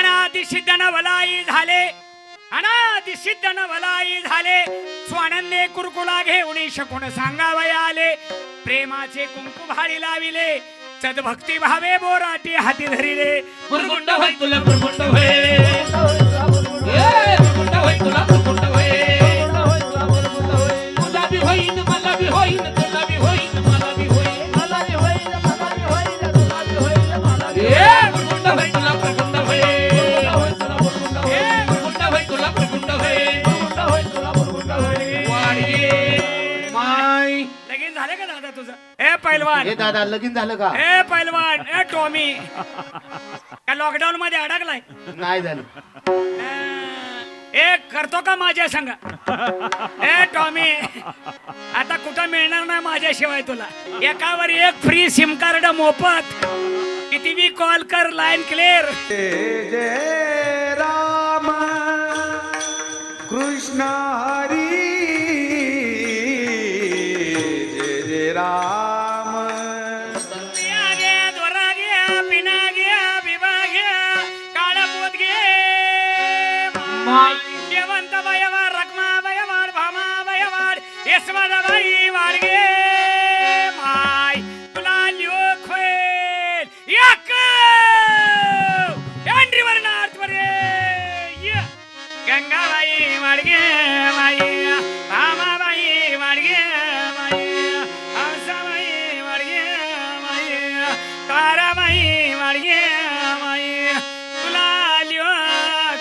अनादि सिद्ध नवलाई झाले. अनादि सिद्ध नवलाई झाले. स्वानंदे कुरकुला घेऊन शकून सांगावया आले प्रेमाचे कुंकू भाडी लाविले. सद्भक्ती भावे बोराटी हाती धरिले. मुरगुंड होय तुला मुरगुंड होय. ए पैलवान हे दादा लगीन झालं का? ए पैलवान ए टॉमी. का लॉकडाऊन मध्ये अडकलाय? नाही झालं. ए करतो का माझ्या संग? ए टॉमी. आता कुठं मिळणार नाही माझ्याशिवाय तुला? एकावर एक फ्री सिम कार्ड मोफत. किती बी कॉल कर लाईन क्लिअर बयवाड वाडगे माय तुला लिओ खोल एक! एंड्रीवर नार्थ वर ये! गंगाबाई वाडगे माई भामाबाई वाडगे माई हंसाबाई वाडगे माई ताराबाई वाडगे माई तुला लिओ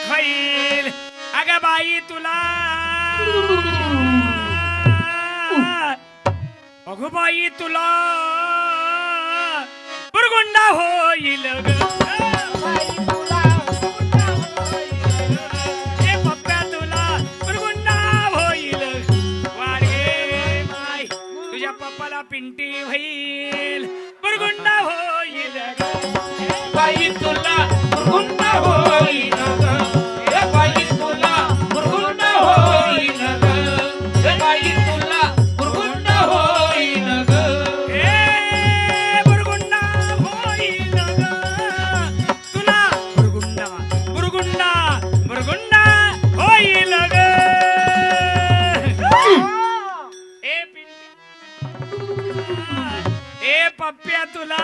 खोईल. अग बाई तुला अगो तुला बुरगुंडा होईल ग. पप्प्या तुला.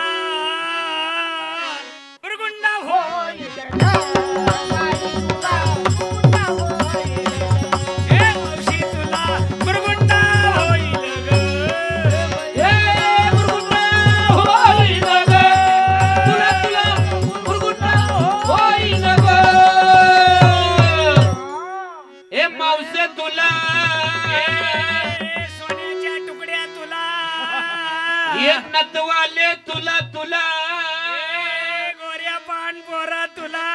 हो. नतवाले तुला तुला. गोऱ्या पान पोरा तुला.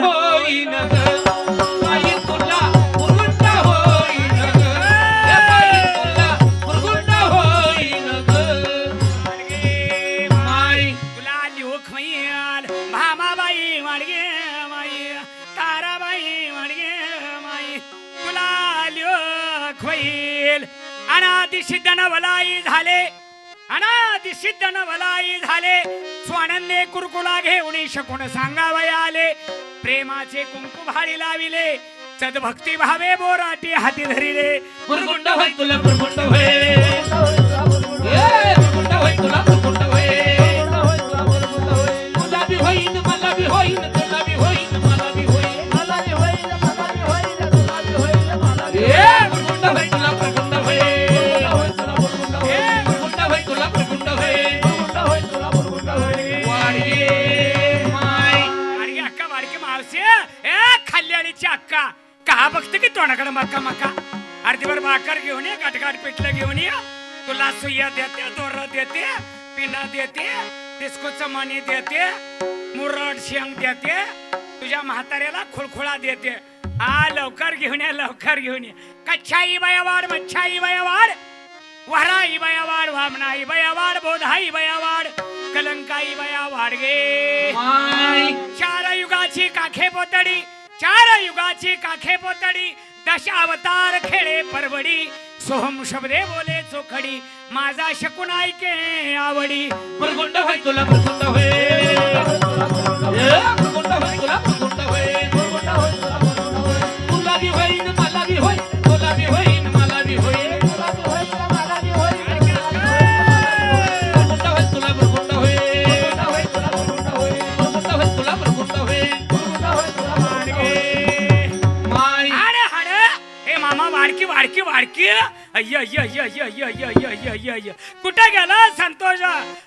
होईन. अनादि सिद्ध नवलाई झाले. स्वानंदे कुरकुला घेऊन शकून सांगावया आले प्रेमाचे कुंकू भाडी लाविले. सद्भक्ती भावे बोराटी हाती धरिले. मुरगुंड होय तुला मुरगुंड होय. का बघते की तोंडाकडे मक्का मक्का। अर्धीभर भाकर घेऊन ये गटगाट पिठलं घेऊन ये। तुला सुया देते दोर देते पिना देते डिस्कोचं मणी देते मुरड शेंग देते तुझ्या म्हाताऱ्याला खुळखुळा देते. आ लवकर घेऊन ये लवकर घेऊन ये. कच्छाई बयावाड मच्छाई बयावाड वराई बयावाड वामनाई बयावाड बोधाई बयावाड कलंकाई बयावाड गे। माय चार युगाची काखे पोतडी चार युगाची काखे पोतडी दशावतार खेळे परवडी. सोहम शब्दे बोले चोखडी माझा शकून ऐके आवडी. मुरगुंड होय तुला मुरगुंड होय. होय तुला. वाडकी? कुठे गेला संतोष?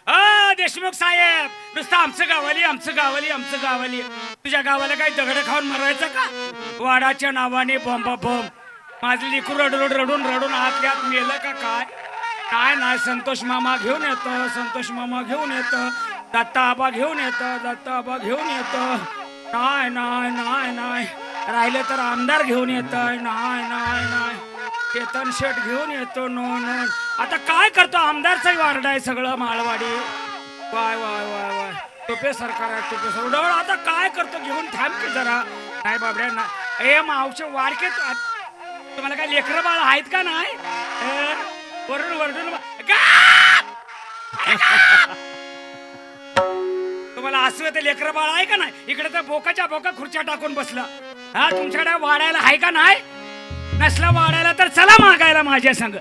अ देशमुख साहेब नुसतं आमचं गावाली आमचं गावाली आमचं गावाली. तुझ्या गावाला काही दगड खाऊन मरायचं का? वाडाच्या नावाने बॉम्ब बॉम्ब. माझं लिकू रडून रडून रडून आतल्यात मेलं का काय? काय नाही संतोष मामा घेऊन येतं संतोष मामा घेऊन येतं. दत्ता आबा घेऊन येतं दत्ता आबा घेऊन येतं. नाही नाही नाही नाही. राहिले तर आमदार घेऊन येत नाही नाही नाही. केतन शेट घेऊन येतो नो आता काय करतो? आमदारचाही वार्ड आहे सगळं Malwadi. Y Y Y Y. Tope सरकार आहे टोपे सरकार आता काय करतो? घेऊन थांब की जरा. नाही बाबड्या ना ए मावचे वाडके तुम्हाला काय लेकरं बाळ आहेत का नाही? वरून वरडून तुम्हाला असू ते लेकरं बाळ आहे का नाही? इकडे तर बोकाच्या बोका खुर्च्या टाकून बसलं. हा तुमच्याकडे वाढायला आहे का नाही? नसला वाढायला तर चला मागायला माझ्या संग.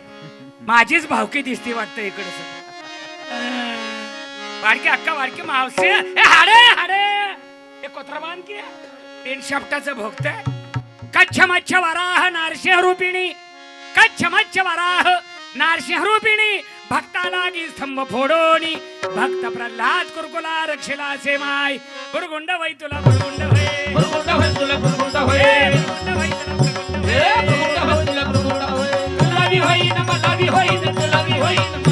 माझीच भावकी दिसती वाटतं इकडे वाडकी अक्का वाडकी मावसे हाडे हाडे. हे कोत्रबान की. पेन शाफ्टाचं भोगतंय. कच्छ मच्छ वराह नारसिंह रूपिणी. कच्छ मच्छ वराह नारसिंह रूपिणी. भक्ता लागी स्तंभ फोडोनी. भक्त प्रल्हाद कुरकुला रक्षिला से माय गुरगुंड वै तुला गुरगुंड वै तुला गुरगुंड वै तुला गुरगुंड वै. बुरगुंड होय तुला লাভি হই না লাভি হই না লাভি হই না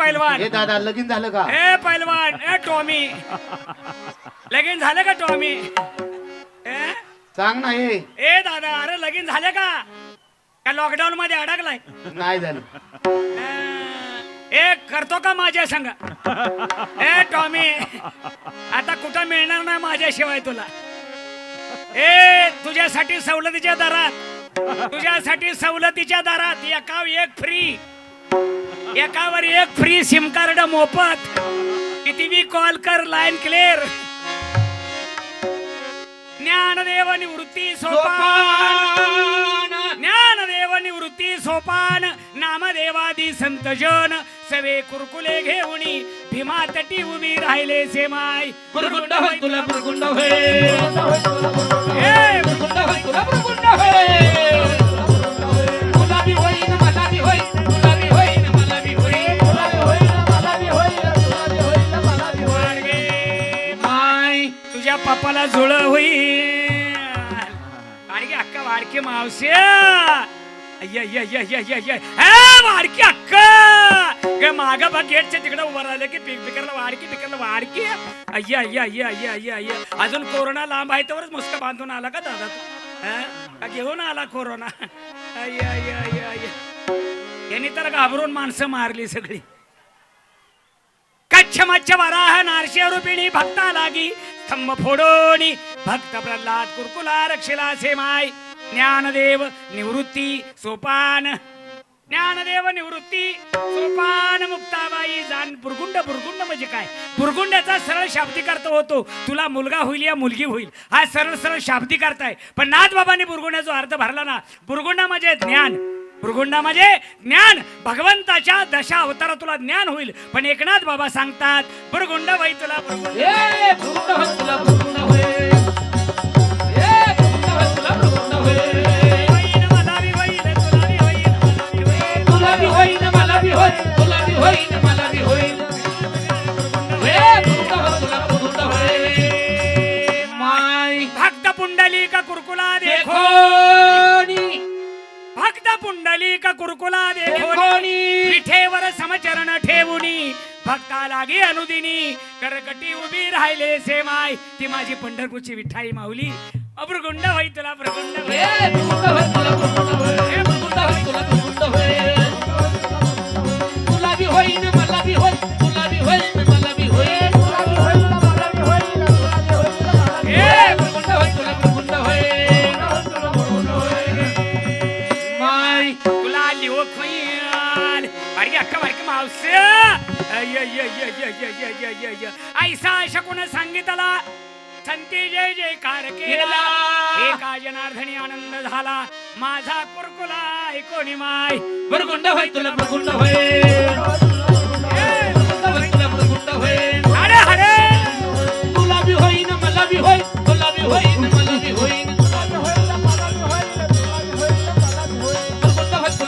पैलवान. हे दादा लगीन झालं का? ए पैलवान ए टॉमी. लगीन झालं का टॉमी? ए सांग ना हे. ए दादा अरे लगीन झाले का? का लॉकडाऊन मध्ये अडकलाय? नाही झालं. ए करतो का माझ्या संग? ए टॉमी आता कुठं मिळणार नाही माझ्याशिवाय तुला? ए तुझ्यासाठी सवलतीच्या दरात तुझ्यासाठी सवलतीच्या दरात एका एक फ्री एकावर एक फ्री सिम कार्ड मोफत. किती कॉल कर लाईन क्लिअर ज्ञानदेव निवृत्ती सोपान. ज्ञानदेव निवृत्ती सोपान. नामदेवादी संत जन. सवे कुरकुले घेऊनी. भीमा तटी उभी राहिले सेमाय बुरगुंड होय तुला बुरगुंड होय मला झुळ होईल वाडकी अक्का वाडकी मावशी वाडकी अक्का माग बघ गेटच्या तिकडे उभं राहिलं की पिक पिकरला वाडकी पिकरला वाडकी अय्या अय्या अय्या अय्या अय्या अय्य अजून कोरोना लांब आहे तरच मुस्क बांधून आला का दादा तू का घेऊन आला कोरोना अय्या अय्या अय्या अय्या यांनी तर घाबरून माणसं मारली सगळी कच्छ मच्छ वराह नारशे रुपिणी भक्ता लागी स्तंभ फोडोनी भक्त प्रल्हाद कुरकुला रक्षिला से माय ज्ञानदेव निवृत्ती सोपान। ज्ञानदेव निवृत्ती सोपान मुक्ताबाई जाण बुरगुंड बुरगुंड म्हणजे काय? बुरगुंड्याचा सरळ शाब्दिक अर्थ होतो. तुला मुलगा होईल या मुलगी होईल. हा सरळ सरळ शाब्दिक अर्थ आहे पण नाथ बाबांनी बुरगुंड्याचा अर्थ भरला ना. बुरगुंडा म्हणजे ज्ञान. बुरगुंडा म्हणजे ज्ञान भगवंताच्या दशा अवतारा तुला ज्ञान होईल. पण एकनाथ बाबा सांगतात भुरगुंड वै तुला बुरगुंड होय तुला बुरगुंड होय एक कुरकुला देवणी समचरण ठेवणी भक्ता लागी अनुदिनी. करकटी उभी राहिले सेमाय ती माझी पंढरपूरची विठाई माऊली. अब्रगुंड होई तुला प्रगुंड तुला होईन मला बी तुला बी होईल ऐसा शकून सांगितला संती जय जयकार केला एका जनार्दनी आनंद झाला माझा कुरकुला ऐकोनी माय बरगुंड होय तुला बरगुंड होय हरे हरे तुला बी होईन मला बी होई तुला बी होईन मला